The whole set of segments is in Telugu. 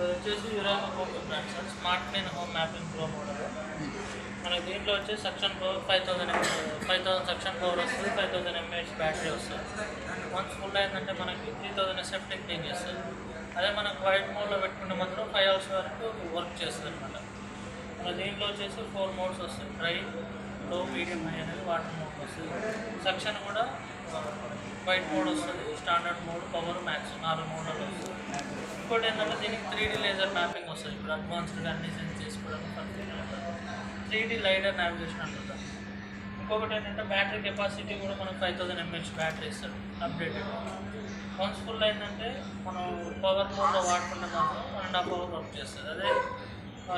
వచ్చేసి యురామా home brand sir smart clean home mapping pro model మనకి దీంట్లో వచ్చి section power five thousand five thousand section power వస్తుంది ఫైవ్ థౌసండ్ ఎంఏహెచ్ బ్యాటరీ వస్తుంది. వన్స్ ఫుల్ అయిందంటే మనకి త్రీ థౌసండ్ ఎస్ఎఫ్టీ క్లీన్ చేస్తుంది. అదే మనకు వైట్ మోడ్లో పెట్టుకుంటే మాత్రం ఫైవ్ అవర్స్ వరకు వర్క్ చేస్తుంది అనమాట మన దీంట్లో వచ్చేసి ఫోర్ మోడ్స్ వస్తాయి డ్రై లో మీడియం హై అనేది వాటర్ మోడ్ వస్తుంది. సెక్షన్ కూడా uh, వైట్ మోడ్ వస్తుంది స్టాండర్డ్ మోడ్ పవర్ మ్యాక్స్ నాలుగు మోడల్ వస్తుంది. ఇంకోటి ఏంటంటే దీనికి త్రీ డీ లేజర్ మ్యాపింగ్ వస్తుంది. ఇప్పుడు అడ్వాన్స్డ్గా అన్ని చేసుకోవడానికి త్రీ డీ లైడర్ నావిగేషన్ అంటారు ఇంకొకటి ఏంటంటే బ్యాటరీ కెపాసిటీ కూడా మనకు ఫైవ్ థౌసండ్ ఎంహెచ్ బ్యాటరీ ఇస్తారు అప్డేటెడ్ వన్స్ ఫుల్ అయిందంటే మనం పవర్ మోడ్లో వాడుకుంటే మాత్రం one and half hour work చేస్తుంది. అదే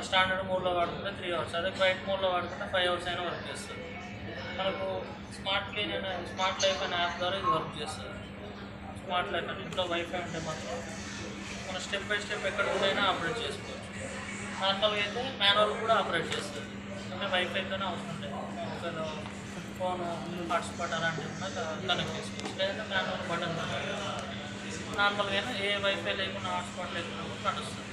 స్టాండర్డ్ మోడ్లో వాడుకుంటే త్రీ అవర్స్ అదే ఫైట్ మోడ్లో వాడుకుంటే ఫైవ్ అవర్స్ అయినా వర్క్ చేస్తుంది. మనకు స్మార్ట్ క్లీన్ అనే స్మార్ట్ లైఫ్ అనే యాప్ ద్వారా ఇది వర్క్ చేస్తుంది. స్మార్ట్ లైఫ్ అని ఇంట్లో వైఫై ఉంటే మాత్రం మనం స్టెప్ బై స్టెప్ ఎక్కడ ఉందైనా ఆపరేట్ చేసుకోవచ్చు. నార్మల్గా అయితే మాన్యువల్ కూడా ఆపరేట్ చేస్తుంది. అంటే వైఫైతోనే అవసరం లేదు. ఒకవేళ ఫోన్ హాట్స్పాట్ అలాంటివి కూడా కనెక్ట్ చేసుకోవచ్చు. లేదంటే మాన్యువల్ బటన్ నార్మల్గా అయినా ఏ వైఫై లేకుండా హాట్స్పాట్ లేకుండా కూడా నడుస్తుంది